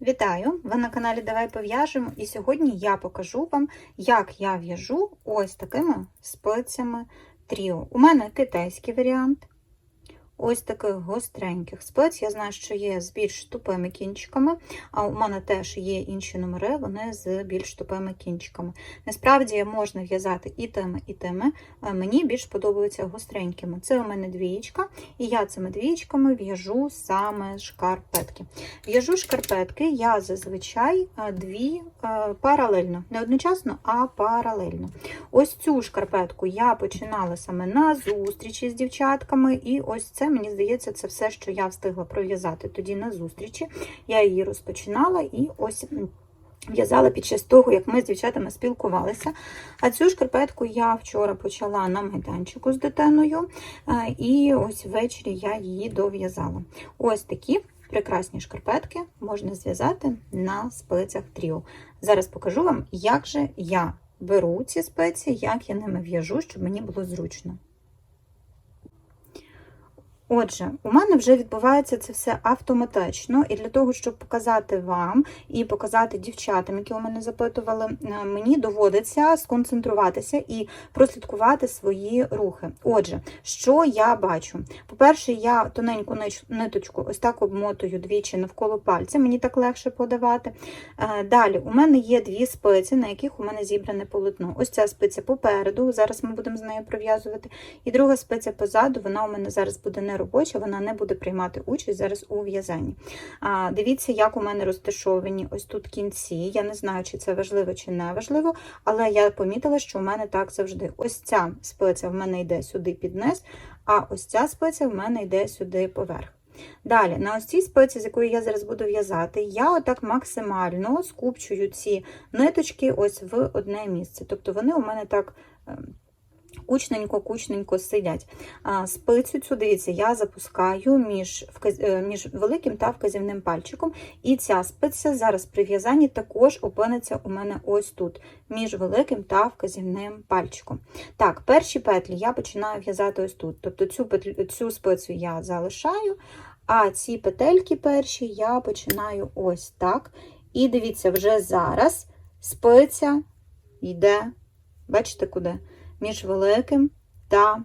Вітаю! Ви на каналі Давай пов'яжемо, і сьогодні я покажу вам, як я в'яжу ось такими спицями тріо. У мене китайський варіант. Ось таких гостреньких спиць. Я знаю, що є з більш тупими кінчиками, а у мене теж є інші номери, вони з більш тупими кінчиками. Насправді можна в'язати і тими, і тими. Мені більш подобаються гостренькими. Це у мене двієчка, і я цими двієчками в'яжу саме шкарпетки. В'яжу шкарпетки я зазвичай дві паралельно, не одночасно, а паралельно. Ось цю шкарпетку я починала саме на зустрічі з дівчатками, і ось це, мені здається, це все, що я встигла пров'язати тоді на зустрічі. Я її розпочинала і ось. В'язала під час того, як ми з дівчатами спілкувалися. А цю шкарпетку я вчора почала на майданчику з дитиною, е, і ось ввечері я її дов'язала. Ось такі прекрасні шкарпетки можна зв'язати на спицях тріо. Зараз покажу вам, як же я беру ці спиці, як я ними в'яжу, щоб мені було зручно. Отже, у мене вже відбувається це все автоматично, і для того, щоб показати вам і показати дівчатам, які у мене запитували, е, мені доводиться сконцентруватися і прослідкувати свої рухи. Отже, що я бачу? По-перше, я тоненьку ниточку ось так обмотую двічі навколо пальця, мені так легше подавати. Е, Далі, у мене є дві спиці, на яких у мене зібране полотно. Ось ця спиця попереду, зараз ми будемо з нею пров'язувати. І друга спиця позаду, вона у мене зараз буде не робоча, вона не буде приймати участь зараз у в'язанні. Дивіться, як у мене розташовані ось тут кінці. Я не знаю, чи це важливо, чи не важливо, але я помітила, що у мене так завжди. Ось ця спиця в мене йде сюди під низ, а ось ця спиця в мене йде сюди поверх. Далі, на ось цій спиці, з якою я зараз буду в'язати, я отак максимально скупчую ці ниточки ось в одне місце. Тобто вони у мене так ем, кучненько-кучненько сидять. Спицю цю, дивіться, я запускаю між. Е, між великим та вказівним пальчиком, і ця спиця зараз при в'язанні також опиниться у мене ось тут, між великим та вказівним пальчиком. Так, перші петлі я починаю в'язати ось тут. Тобто цю, петлю, цю спицю я залишаю, а ці петельки перші я починаю ось так. І дивіться, вже зараз спиця йде, бачите куди? Між великим та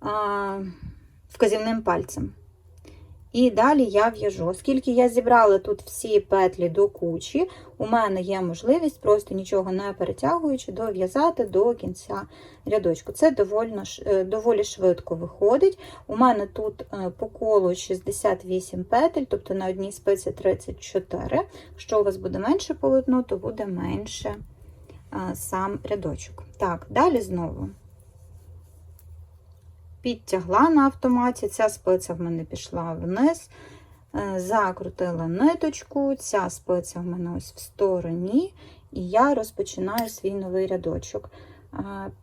а, вказівним пальцем. І далі я в'яжу. Оскільки я зібрала тут всі петлі до кучі, у мене є можливість, просто нічого не перетягуючи, дов'язати до кінця рядочку. Це доволі, е, доволі швидко виходить. У мене тут е, по колу 68 петель, тобто на одній спиці 34. Якщо у вас буде менше полотно, то буде менше сам рядочок. Так, далі знову підтягла на автоматі, ця спиця в мене пішла вниз, е, закрутила ниточку, ця спиця в мене ось в стороні, і я розпочинаю свій новий рядочок.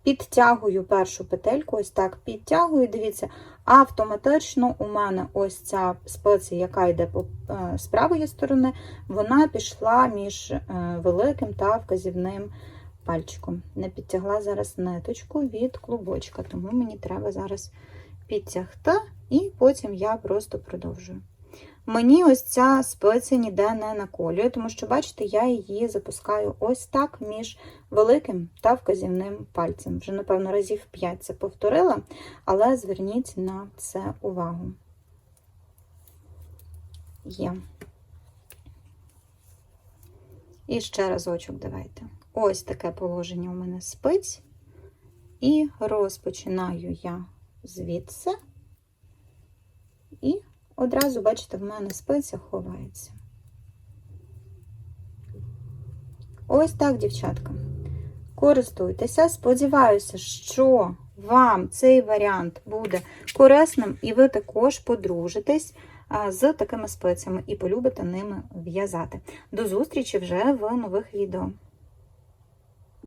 Підтягую першу петельку, ось так підтягую, дивіться, автоматично у мене ось ця спеція, яка йде е, з правої сторони, вона пішла між е, великим та вказівним пальчиком. Не підтягла зараз ниточку від клубочка, тому мені треба зараз підтягти, і потім я просто продовжую. Мені ось ця спеція ніде не наколює, тому що, бачите, я її запускаю ось так між великим та вказівним пальцем. Вже, напевно, разів 5 це повторила, але зверніть на це увагу. Є. І ще разочок давайте. Ось таке положення у мене спиць, і розпочинаю я звідси, і одразу, бачите, в мене спиця ховається. Ось так, дівчатка. Користуйтеся. Сподіваюся, що вам цей варіант буде корисним, і ви також подружитесь з такими спицями і полюбите ними в'язати. До зустрічі вже в нових відео.